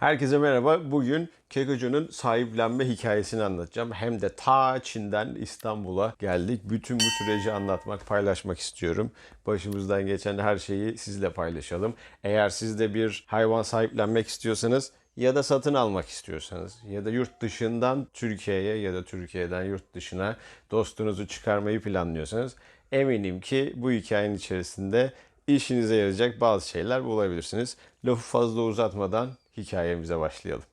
Herkese merhaba. Bugün Kekocu'nun sahiplenme hikayesini anlatacağım. Hem de ta Çin'den İstanbul'a geldik. Bütün bu süreci anlatmak, paylaşmak istiyorum. Başımızdan geçen her şeyi sizle paylaşalım. Eğer siz de bir hayvan sahiplenmek istiyorsanız ya da satın almak istiyorsanız ya da yurt dışından Türkiye'ye ya da Türkiye'den yurt dışına dostunuzu çıkarmayı planlıyorsanız eminim ki bu hikayenin içerisinde işinize yarayacak bazı şeyler bulabilirsiniz. Lafı fazla uzatmadan hikayemize başlayalım.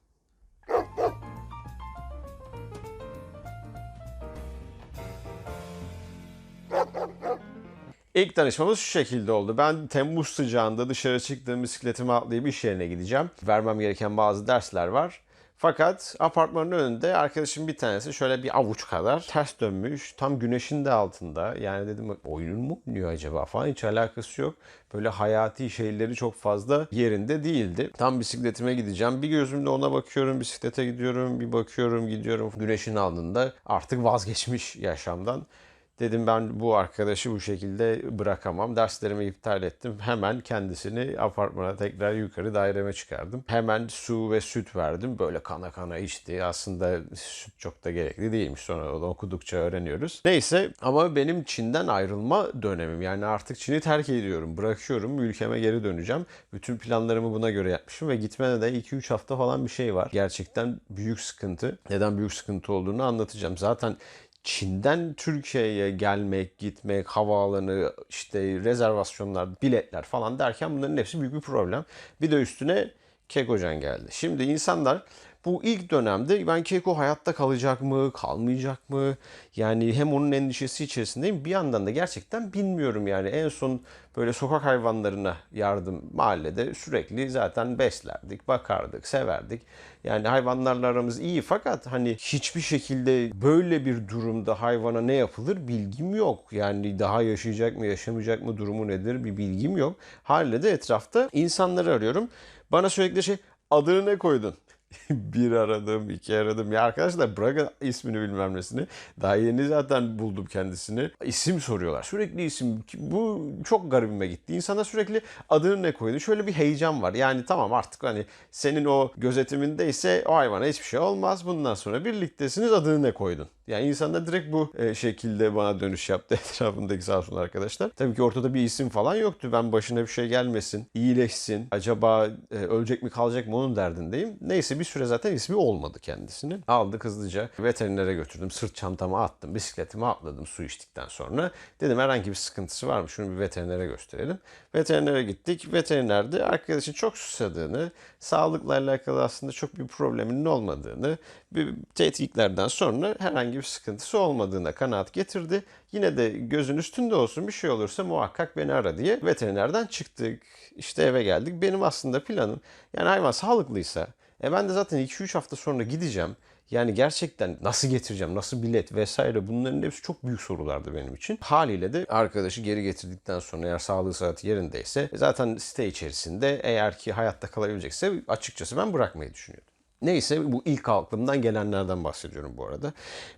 İlk tanışmamız şu şekilde oldu. Ben Temmuz sıcağında dışarı çıktığım bisikletimi atlayıp iş yerine gideceğim. Vermem gereken bazı dersler var. Fakat apartmanın önünde arkadaşım bir tanesi şöyle bir avuç kadar ters dönmüş. Tam güneşin de altında. Yani dedim oyun mu oynuyor acaba falan hiç alakası yok. Böyle hayati şeyleri çok fazla yerinde değildi. Tam bisikletime gideceğim. Bir gözümle ona bakıyorum. Bisiklete gidiyorum. Bir bakıyorum gidiyorum. Güneşin altında artık vazgeçmiş yaşamdan. Dedim ben bu arkadaşı bu şekilde bırakamam. Derslerimi iptal ettim. Hemen kendisini apartmana tekrar yukarı daireme çıkardım. Hemen su ve süt verdim. Böyle kana kana içti. Aslında süt çok da gerekli değilmiş. Sonra da okudukça öğreniyoruz. Neyse ama benim Çin'den ayrılma dönemim. Yani artık Çin'i terk ediyorum. Bırakıyorum. Ülkeme geri döneceğim. Bütün planlarımı buna göre yapmışım ve gitmene de 2-3 hafta falan bir şey var. Gerçekten büyük sıkıntı. Neden büyük sıkıntı olduğunu anlatacağım. Zaten Çin'den Türkiye'ye gelmek, gitmek, havaalanı, işte rezervasyonlar, biletler falan derken bunların hepsi büyük bir problem. Bir de üstüne Kekocan geldi. Şimdi insanlar bu ilk dönemde ben Keko hayatta kalacak mı, kalmayacak mı? Yani hem onun endişesi içerisindeyim. Bir yandan da gerçekten bilmiyorum yani. En son böyle sokak hayvanlarına yardım mahallede sürekli zaten beslerdik, bakardık, severdik. Yani hayvanlarla aramız iyi fakat hani hiçbir şekilde böyle bir durumda hayvana ne yapılır bilgim yok. Yani daha yaşayacak mı, yaşamayacak mı durumu nedir bir bilgim yok. Haliyle de etrafta insanları arıyorum. Bana sürekli şey adını ne koydun? bir aradım, iki aradım. Ya arkadaşlar bırakın ismini bilmem nesini. Daha yeni zaten buldum kendisini. İsim soruyorlar. Sürekli isim. Bu çok garibime gitti. İnsana sürekli adını ne koydu? Şöyle bir heyecan var. Yani tamam artık hani senin o gözetimindeyse o hayvana hiçbir şey olmaz. Bundan sonra birliktesiniz adını ne koydun? Yani insanlar direkt bu e, şekilde bana dönüş yaptı etrafındaki sağ olsun arkadaşlar. Tabii ki ortada bir isim falan yoktu. Ben başına bir şey gelmesin, iyileşsin, acaba e, ölecek mi kalacak mı onun derdindeyim. Neyse bir süre zaten ismi olmadı kendisinin. Aldık hızlıca veterinere götürdüm. Sırt çantamı attım, bisikletimi atladım su içtikten sonra. Dedim herhangi bir sıkıntısı var mı? Şunu bir veterinere gösterelim. Veterinere gittik. Veteriner de arkadaşın çok susadığını, sağlıkla alakalı aslında çok bir probleminin olmadığını, bir tetkiklerden sonra herhangi bir sıkıntısı olmadığına kanaat getirdi. Yine de gözün üstünde olsun bir şey olursa muhakkak beni ara diye veterinerden çıktık. İşte eve geldik. Benim aslında planım yani hayvan sağlıklıysa e ben de zaten 2-3 hafta sonra gideceğim. Yani gerçekten nasıl getireceğim, nasıl bilet vesaire bunların hepsi çok büyük sorulardı benim için. Haliyle de arkadaşı geri getirdikten sonra eğer sağlığı saati yerindeyse zaten site içerisinde eğer ki hayatta kalabilecekse açıkçası ben bırakmayı düşünüyordum. Neyse bu ilk aklımdan gelenlerden bahsediyorum bu arada.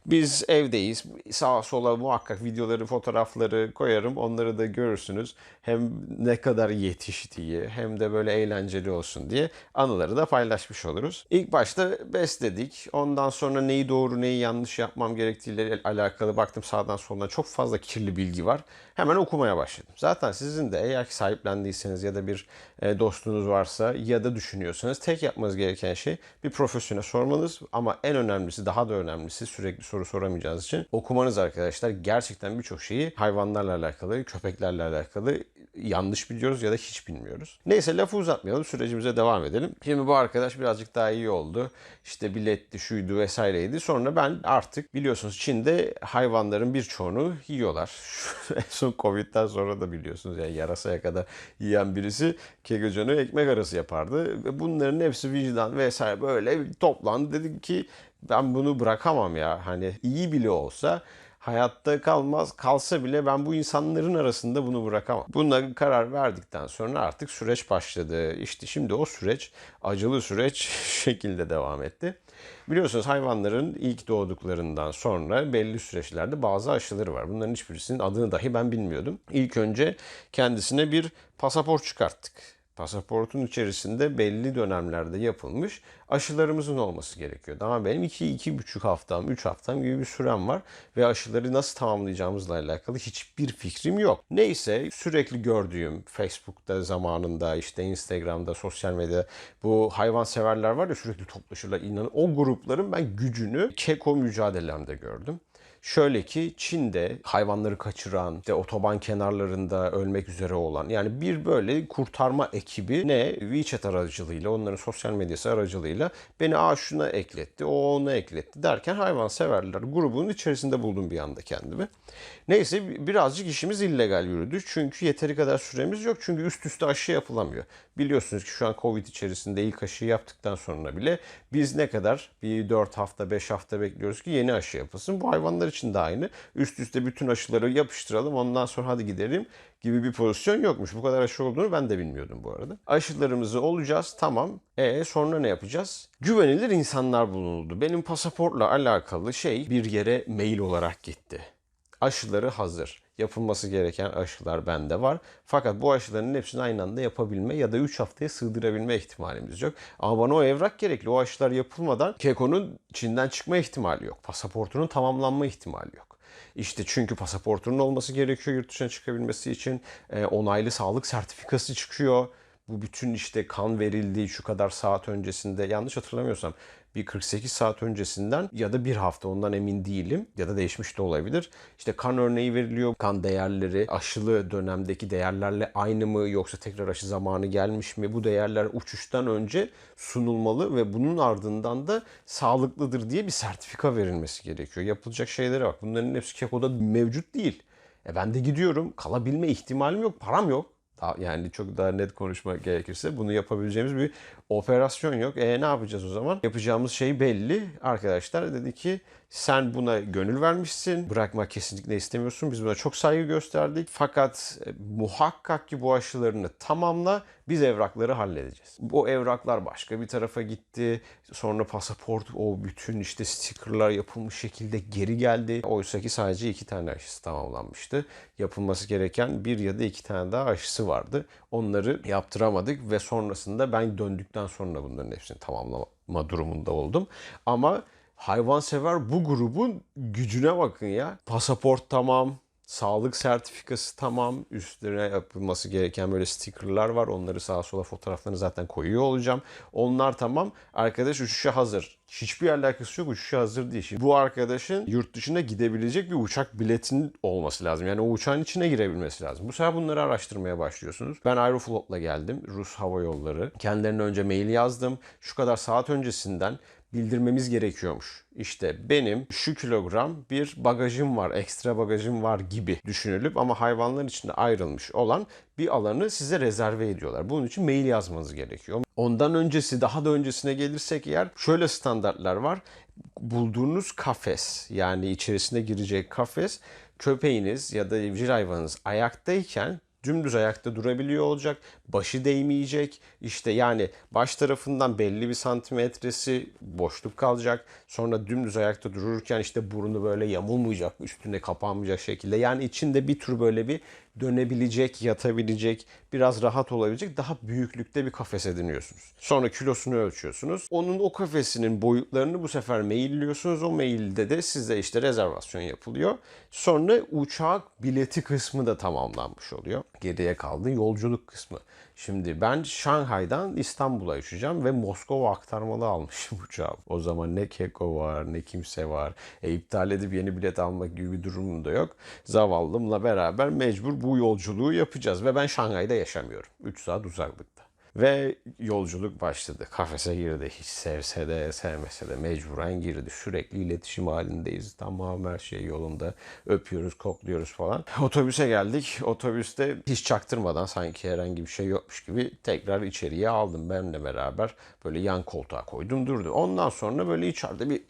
Biz evdeyiz. Sağa sola muhakkak videoları, fotoğrafları koyarım. Onları da görürsünüz. Hem ne kadar yetiştiği hem de böyle eğlenceli olsun diye anıları da paylaşmış oluruz. İlk başta besledik. Ondan sonra neyi doğru neyi yanlış yapmam gerektiğiyle alakalı baktım sağdan soldan çok fazla kirli bilgi var. Hemen okumaya başladım. Zaten sizin de eğer ki sahiplendiyseniz ya da bir e, dostunuz varsa ya da düşünüyorsanız tek yapmanız gereken şey bir profesyonel sormanız ama en önemlisi daha da önemlisi sürekli soru soramayacağınız için okumanız arkadaşlar. Gerçekten birçok şeyi hayvanlarla alakalı, köpeklerle alakalı yanlış biliyoruz ya da hiç bilmiyoruz. Neyse lafı uzatmayalım sürecimize devam edelim. Şimdi bu arkadaş birazcık daha iyi oldu. İşte biletti, şuydu vesaireydi. Sonra ben artık biliyorsunuz Çin'de hayvanların birçoğunu yiyorlar. en son Covid'den sonra da biliyorsunuz yani yarasaya kadar yiyen birisi kegocanı ekmek arası yapardı. Bunların hepsi vicdan vesaire böyle toplandı. Dedim ki ben bunu bırakamam ya. Hani iyi bile olsa hayatta kalmaz kalsa bile ben bu insanların arasında bunu bırakamam. Buna karar verdikten sonra artık süreç başladı. İşte şimdi o süreç acılı süreç şekilde devam etti. Biliyorsunuz hayvanların ilk doğduklarından sonra belli süreçlerde bazı aşıları var. Bunların hiçbirisinin adını dahi ben bilmiyordum. İlk önce kendisine bir pasaport çıkarttık Pasaportun içerisinde belli dönemlerde yapılmış aşılarımızın olması gerekiyor. Ama benim 2-2,5 haftam, 3 haftam gibi bir sürem var ve aşıları nasıl tamamlayacağımızla alakalı hiçbir fikrim yok. Neyse sürekli gördüğüm Facebook'ta zamanında işte Instagram'da, sosyal medyada bu hayvan severler var ya sürekli toplaşırlar inanın. O grupların ben gücünü keko mücadelelerinde gördüm. Şöyle ki Çin'de hayvanları kaçıran, işte otoban kenarlarında ölmek üzere olan yani bir böyle kurtarma ekibi ne WeChat aracılığıyla onların sosyal medyası aracılığıyla beni aa şuna ekletti, o ona ekletti derken hayvan severler grubunun içerisinde buldum bir anda kendimi. Neyse birazcık işimiz illegal yürüdü. Çünkü yeteri kadar süremiz yok. Çünkü üst üste aşı yapılamıyor. Biliyorsunuz ki şu an Covid içerisinde ilk aşıyı yaptıktan sonra bile biz ne kadar bir 4 hafta 5 hafta bekliyoruz ki yeni aşı yapılsın. Bu hayvanlar için de aynı. Üst üste bütün aşıları yapıştıralım ondan sonra hadi gidelim gibi bir pozisyon yokmuş. Bu kadar aşı olduğunu ben de bilmiyordum bu arada. Aşılarımızı olacağız tamam. E sonra ne yapacağız? Güvenilir insanlar bulunuldu. Benim pasaportla alakalı şey bir yere mail olarak gitti. Aşıları hazır. Yapılması gereken aşılar bende var. Fakat bu aşıların hepsini aynı anda yapabilme ya da 3 haftaya sığdırabilme ihtimalimiz yok. Ama bana o evrak gerekli. O aşılar yapılmadan Keko'nun Çin'den çıkma ihtimali yok. Pasaportunun tamamlanma ihtimali yok. İşte çünkü pasaportunun olması gerekiyor yurt dışına çıkabilmesi için. E, onaylı sağlık sertifikası çıkıyor. Bu bütün işte kan verildiği şu kadar saat öncesinde yanlış hatırlamıyorsam bir 48 saat öncesinden ya da bir hafta ondan emin değilim ya da değişmiş de olabilir. İşte kan örneği veriliyor. Kan değerleri aşılı dönemdeki değerlerle aynı mı yoksa tekrar aşı zamanı gelmiş mi? Bu değerler uçuştan önce sunulmalı ve bunun ardından da sağlıklıdır diye bir sertifika verilmesi gerekiyor. Yapılacak şeylere bak. Bunların hepsi Keko'da mevcut değil. E ben de gidiyorum. Kalabilme ihtimalim yok. Param yok. Yani çok daha net konuşmak gerekirse bunu yapabileceğimiz bir operasyon yok. E ne yapacağız o zaman? Yapacağımız şey belli. Arkadaşlar dedi ki sen buna gönül vermişsin. Bırakmak kesinlikle istemiyorsun. Biz buna çok saygı gösterdik. Fakat e, muhakkak ki bu aşılarını tamamla. Biz evrakları halledeceğiz. Bu evraklar başka bir tarafa gitti. Sonra pasaport o bütün işte stickerlar yapılmış şekilde geri geldi. Oysa ki sadece iki tane aşısı tamamlanmıştı. Yapılması gereken bir ya da iki tane daha aşısı vardı. Onları yaptıramadık ve sonrasında ben döndükten sonra bunların hepsini tamamlama durumunda oldum. Ama hayvansever bu grubun gücüne bakın ya. Pasaport tamam, sağlık sertifikası tamam, üstüne yapılması gereken böyle stickerlar var. Onları sağa sola fotoğraflarını zaten koyuyor olacağım. Onlar tamam. Arkadaş uçuşa hazır. Hiçbir alakası yok uçuşa hazır değil. Şimdi bu arkadaşın yurt dışına gidebilecek bir uçak biletinin olması lazım. Yani o uçağın içine girebilmesi lazım. Bu sefer bunları araştırmaya başlıyorsunuz. Ben Aeroflot'la geldim. Rus Hava Yolları. Kendilerine önce mail yazdım. Şu kadar saat öncesinden bildirmemiz gerekiyormuş. İşte benim şu kilogram bir bagajım var, ekstra bagajım var gibi düşünülüp ama hayvanlar içinde ayrılmış olan bir alanı size rezerve ediyorlar. Bunun için mail yazmanız gerekiyor. Ondan öncesi, daha da öncesine gelirsek eğer şöyle standartlar var. Bulduğunuz kafes yani içerisine girecek kafes köpeğiniz ya da evcil hayvanınız ayaktayken dümdüz ayakta durabiliyor olacak. Başı değmeyecek. İşte yani baş tarafından belli bir santimetresi boşluk kalacak. Sonra dümdüz ayakta dururken işte burnu böyle yamulmayacak, üstüne kapanmayacak şekilde. Yani içinde bir tür böyle bir dönebilecek, yatabilecek, biraz rahat olabilecek daha büyüklükte bir kafes ediniyorsunuz. Sonra kilosunu ölçüyorsunuz. Onun o kafesinin boyutlarını bu sefer mailliyorsunuz. O mailde de size işte rezervasyon yapılıyor. Sonra uçak bileti kısmı da tamamlanmış oluyor. Geriye kaldı yolculuk kısmı. Şimdi ben Şanghay'dan İstanbul'a uçacağım ve Moskova aktarmalı almışım uçağı. O zaman ne keko var ne kimse var. E, iptal edip yeni bilet almak gibi bir durumum da yok. Zavallımla beraber mecbur bu yolculuğu yapacağız. Ve ben Şanghay'da yaşamıyorum. 3 saat uzaklıkta. Ve yolculuk başladı. Kafese girdi. Hiç sevse de sevmese de mecburen girdi. Sürekli iletişim halindeyiz. Tamam her şey yolunda. Öpüyoruz, kokluyoruz falan. Otobüse geldik. Otobüste hiç çaktırmadan sanki herhangi bir şey yokmuş gibi tekrar içeriye aldım. Benimle beraber böyle yan koltuğa koydum durdu. Ondan sonra böyle içeride bir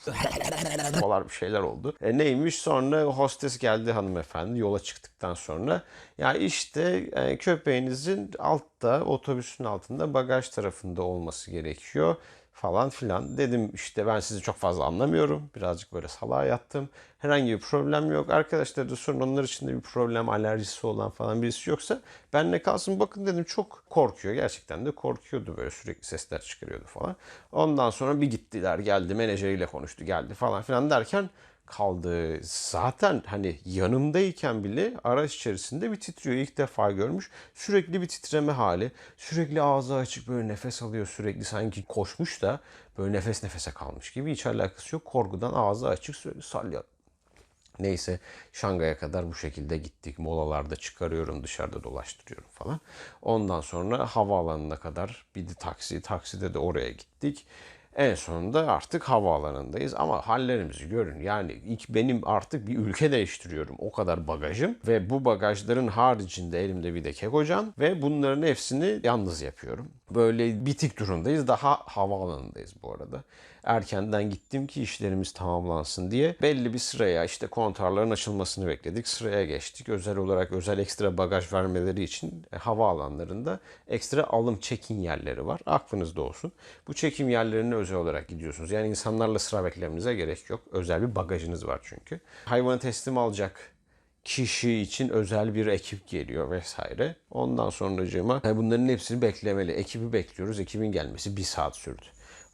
falan bir şeyler oldu. E neymiş sonra hostes geldi hanımefendi yola çıktıktan sonra. Ya işte e, köpeğinizin altta otobüsün altında bagaj tarafında olması gerekiyor. falan filan. Dedim işte ben sizi çok fazla anlamıyorum. Birazcık böyle salağa yattım. Herhangi bir problem yok. Arkadaşlar da sorun onlar için de bir problem alerjisi olan falan birisi yoksa benle kalsın. Bakın dedim çok korkuyor. Gerçekten de korkuyordu böyle sürekli sesler çıkarıyordu falan. Ondan sonra bir gittiler geldi menajeriyle konuştu geldi falan filan derken kaldı. Zaten hani yanımdayken bile araç içerisinde bir titriyor. İlk defa görmüş. Sürekli bir titreme hali. Sürekli ağzı açık böyle nefes alıyor sürekli. Sanki koşmuş da böyle nefes nefese kalmış gibi. Hiç alakası yok. Korkudan ağzı açık sürekli salya. Neyse Şangay'a kadar bu şekilde gittik. Molalarda çıkarıyorum dışarıda dolaştırıyorum falan. Ondan sonra havaalanına kadar bir de taksi. Takside de oraya gittik. En sonunda artık havaalanındayız ama hallerimizi görün. Yani ilk benim artık bir ülke değiştiriyorum. O kadar bagajım ve bu bagajların haricinde elimde bir de kekocan ve bunların hepsini yalnız yapıyorum. Böyle bitik durumdayız. Daha havaalanındayız bu arada. Erkenden gittim ki işlerimiz tamamlansın diye. Belli bir sıraya işte kontarların açılmasını bekledik. Sıraya geçtik. Özel olarak özel ekstra bagaj vermeleri için e, havaalanlarında ekstra alım check-in yerleri var. Aklınızda olsun. Bu check-in yerlerine özel olarak gidiyorsunuz. Yani insanlarla sıra beklemenize gerek yok. Özel bir bagajınız var çünkü. Hayvanı teslim alacak kişi için özel bir ekip geliyor vesaire. Ondan sonracığıma e, bunların hepsini beklemeli. Ekibi bekliyoruz. Ekibin gelmesi bir saat sürdü.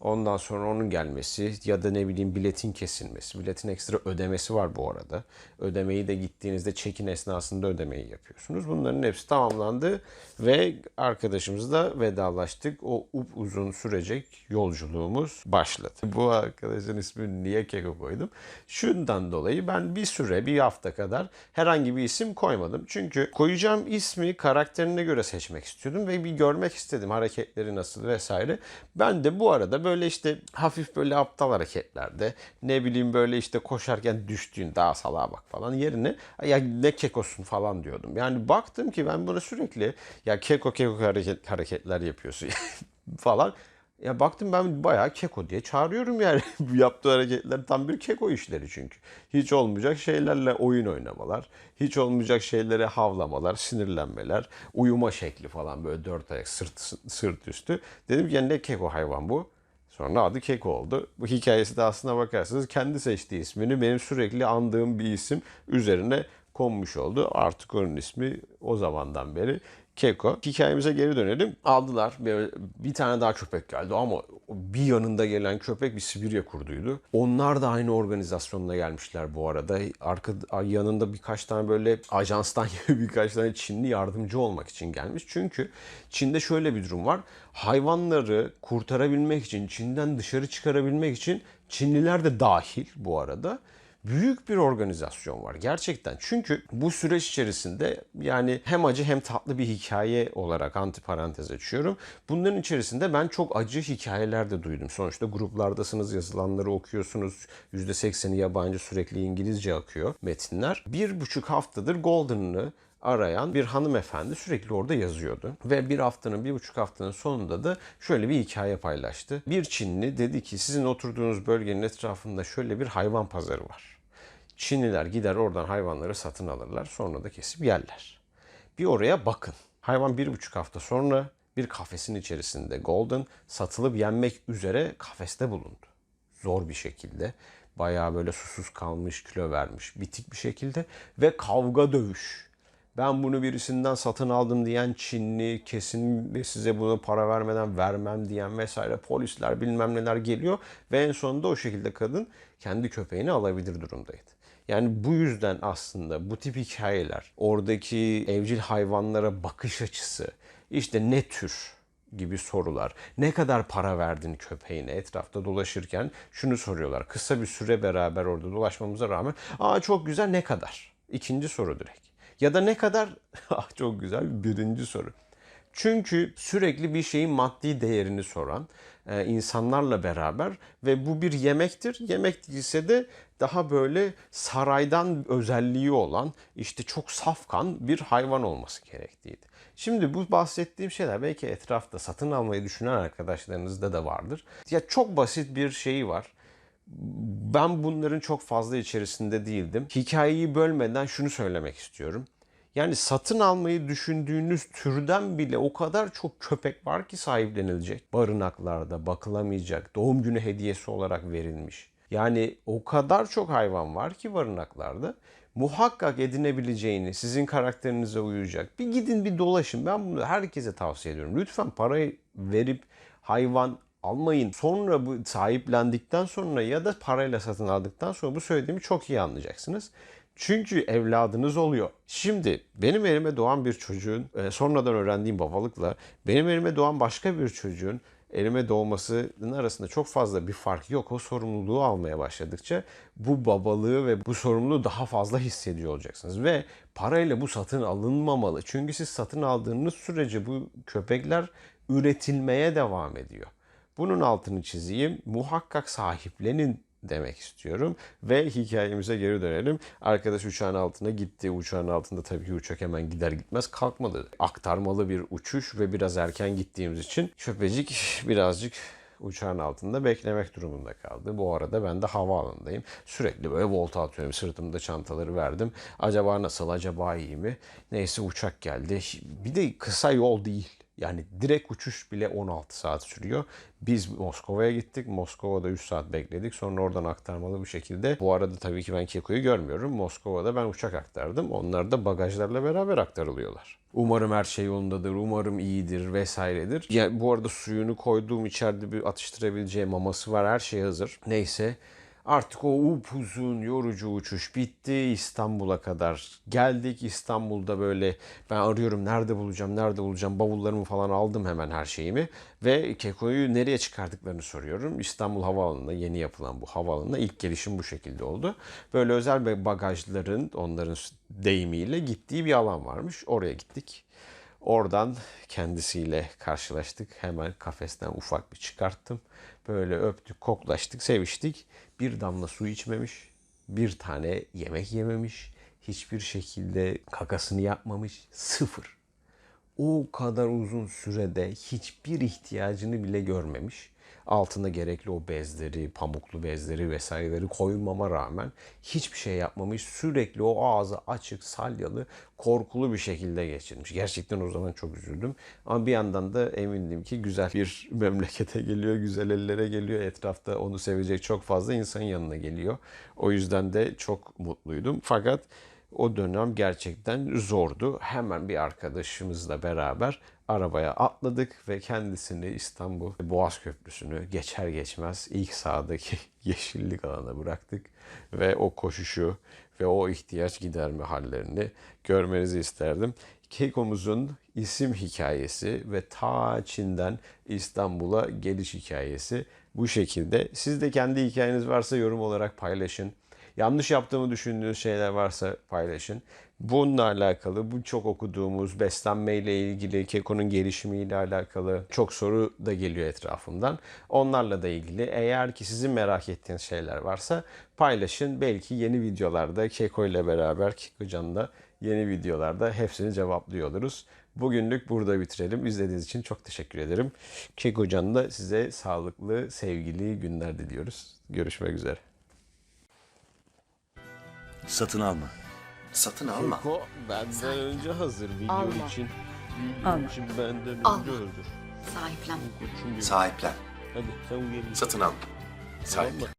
Ondan sonra onun gelmesi ya da ne bileyim biletin kesilmesi. Biletin ekstra ödemesi var bu arada. Ödemeyi de gittiğinizde çekin esnasında ödemeyi yapıyorsunuz. Bunların hepsi tamamlandı ve arkadaşımızla vedalaştık. O up uzun sürecek yolculuğumuz başladı. Bu arkadaşın ismini niye Keko koydum? Şundan dolayı ben bir süre, bir hafta kadar herhangi bir isim koymadım. Çünkü koyacağım ismi karakterine göre seçmek istiyordum ve bir görmek istedim hareketleri nasıl vesaire. Ben de bu arada böyle işte hafif böyle aptal hareketlerde ne bileyim böyle işte koşarken düştüğün daha salağa bak falan yerine ya ne kekosun falan diyordum. Yani baktım ki ben bunu sürekli ya keko keko hareket, hareketler yapıyorsun falan. Ya baktım ben bayağı keko diye çağırıyorum yani. Yaptığı hareketler tam bir keko işleri çünkü. Hiç olmayacak şeylerle oyun oynamalar, hiç olmayacak şeylere havlamalar, sinirlenmeler, uyuma şekli falan böyle dört ayak sırt, sırt üstü. Dedim ki ne keko hayvan bu? Sonra adı Keko oldu. Bu hikayesi de aslına bakarsanız kendi seçtiği ismini benim sürekli andığım bir isim üzerine konmuş oldu. Artık onun ismi o zamandan beri Keko. Hikayemize geri dönelim. Aldılar. Bir, tane daha köpek geldi ama bir yanında gelen köpek bir Sibirya kurduydu. Onlar da aynı organizasyonla gelmişler bu arada. Arka, yanında birkaç tane böyle ajanstan gibi birkaç tane Çinli yardımcı olmak için gelmiş. Çünkü Çin'de şöyle bir durum var. Hayvanları kurtarabilmek için, Çin'den dışarı çıkarabilmek için Çinliler de dahil bu arada büyük bir organizasyon var gerçekten. Çünkü bu süreç içerisinde yani hem acı hem tatlı bir hikaye olarak antiparantez açıyorum. Bunların içerisinde ben çok acı hikayeler de duydum. Sonuçta gruplardasınız, yazılanları okuyorsunuz. %80'i yabancı sürekli İngilizce akıyor metinler. Bir buçuk haftadır Golden'ı arayan bir hanımefendi sürekli orada yazıyordu. Ve bir haftanın, bir buçuk haftanın sonunda da şöyle bir hikaye paylaştı. Bir Çinli dedi ki sizin oturduğunuz bölgenin etrafında şöyle bir hayvan pazarı var. Çinliler gider oradan hayvanları satın alırlar sonra da kesip yerler. Bir oraya bakın. Hayvan bir buçuk hafta sonra bir kafesin içerisinde Golden satılıp yenmek üzere kafeste bulundu. Zor bir şekilde. Bayağı böyle susuz kalmış, kilo vermiş, bitik bir şekilde ve kavga dövüş. Ben bunu birisinden satın aldım diyen Çinli, kesin size bunu para vermeden vermem diyen vesaire polisler bilmem neler geliyor ve en sonunda o şekilde kadın kendi köpeğini alabilir durumdaydı. Yani bu yüzden aslında bu tip hikayeler, oradaki evcil hayvanlara bakış açısı, işte ne tür gibi sorular. Ne kadar para verdin köpeğine etrafta dolaşırken şunu soruyorlar. Kısa bir süre beraber orada dolaşmamıza rağmen aa çok güzel ne kadar? İkinci soru direkt. Ya da ne kadar? Ah çok güzel birinci soru. Çünkü sürekli bir şeyin maddi değerini soran e, insanlarla beraber ve bu bir yemektir. Yemek değilse de daha böyle saraydan özelliği olan işte çok safkan bir hayvan olması gerekliydi. Şimdi bu bahsettiğim şeyler belki etrafta satın almayı düşünen arkadaşlarınızda da vardır. Ya çok basit bir şeyi var. Ben bunların çok fazla içerisinde değildim. Hikayeyi bölmeden şunu söylemek istiyorum. Yani satın almayı düşündüğünüz türden bile o kadar çok köpek var ki sahiplenilecek. Barınaklarda bakılamayacak, doğum günü hediyesi olarak verilmiş. Yani o kadar çok hayvan var ki barınaklarda. Muhakkak edinebileceğini, sizin karakterinize uyacak. Bir gidin bir dolaşın. Ben bunu herkese tavsiye ediyorum. Lütfen parayı verip hayvan almayın. Sonra bu sahiplendikten sonra ya da parayla satın aldıktan sonra bu söylediğimi çok iyi anlayacaksınız. Çünkü evladınız oluyor. Şimdi benim elime doğan bir çocuğun e, sonradan öğrendiğim babalıkla benim elime doğan başka bir çocuğun elime doğmasının arasında çok fazla bir fark yok. O sorumluluğu almaya başladıkça bu babalığı ve bu sorumluluğu daha fazla hissediyor olacaksınız. Ve parayla bu satın alınmamalı. Çünkü siz satın aldığınız sürece bu köpekler üretilmeye devam ediyor. Bunun altını çizeyim. Muhakkak sahiplenin demek istiyorum. Ve hikayemize geri dönelim. Arkadaş uçağın altına gitti. Uçağın altında tabii ki uçak hemen gider gitmez kalkmadı. Aktarmalı bir uçuş ve biraz erken gittiğimiz için köpecik birazcık uçağın altında beklemek durumunda kaldı. Bu arada ben de havaalanındayım. Sürekli böyle volta atıyorum. Sırtımda çantaları verdim. Acaba nasıl? Acaba iyi mi? Neyse uçak geldi. Bir de kısa yol değil. Yani direkt uçuş bile 16 saat sürüyor. Biz Moskova'ya gittik. Moskova'da 3 saat bekledik. Sonra oradan aktarmalı bir şekilde. Bu arada tabii ki ben Keko'yu görmüyorum. Moskova'da ben uçak aktardım. Onlar da bagajlarla beraber aktarılıyorlar. Umarım her şey yolundadır. Umarım iyidir vesairedir. Yani bu arada suyunu koyduğum içeride bir atıştırabileceği maması var. Her şey hazır. Neyse. Artık o upuzun yorucu uçuş bitti. İstanbul'a kadar geldik. İstanbul'da böyle ben arıyorum nerede bulacağım, nerede bulacağım. Bavullarımı falan aldım hemen her şeyimi. Ve Keko'yu nereye çıkardıklarını soruyorum. İstanbul Havaalanı'nda yeni yapılan bu havaalanında ilk gelişim bu şekilde oldu. Böyle özel bir bagajların onların deyimiyle gittiği bir alan varmış. Oraya gittik. Oradan kendisiyle karşılaştık. Hemen kafesten ufak bir çıkarttım. Böyle öptük, koklaştık, seviştik. Bir damla su içmemiş. Bir tane yemek yememiş. Hiçbir şekilde kakasını yapmamış. Sıfır. O kadar uzun sürede hiçbir ihtiyacını bile görmemiş. Altına gerekli o bezleri, pamuklu bezleri vesaireleri koymama rağmen hiçbir şey yapmamış. Sürekli o ağzı açık, salyalı, korkulu bir şekilde geçirmiş. Gerçekten o zaman çok üzüldüm. Ama bir yandan da emindim ki güzel bir memlekete geliyor, güzel ellere geliyor. Etrafta onu sevecek çok fazla insan yanına geliyor. O yüzden de çok mutluydum. Fakat o dönem gerçekten zordu. Hemen bir arkadaşımızla beraber arabaya atladık ve kendisini İstanbul Boğaz Köprüsü'nü geçer geçmez ilk sağdaki yeşillik alana bıraktık ve o koşuşu ve o ihtiyaç giderme hallerini görmenizi isterdim. Keko'muzun isim hikayesi ve ta Çin'den İstanbul'a geliş hikayesi bu şekilde. Siz de kendi hikayeniz varsa yorum olarak paylaşın. Yanlış yaptığımı düşündüğünüz şeyler varsa paylaşın. Bununla alakalı bu çok okuduğumuz beslenmeyle ilgili, kekonun gelişimiyle alakalı çok soru da geliyor etrafımdan. Onlarla da ilgili eğer ki sizin merak ettiğiniz şeyler varsa paylaşın. Belki yeni videolarda Keko ile beraber Keko Can'da yeni videolarda hepsini cevaplıyor oluruz. Bugünlük burada bitirelim. İzlediğiniz için çok teşekkür ederim. Keko Can'da size sağlıklı, sevgili günler diliyoruz. Görüşmek üzere. Satın alma. Satın alma. Keko benden önce hazır video Alma. için. Video Alma. için benden önce Alma. hazır. Sahiplen. Koçum benim. Sahiplen. Hadi sen uyuyabilirsin. Satın mı? Sahiplen.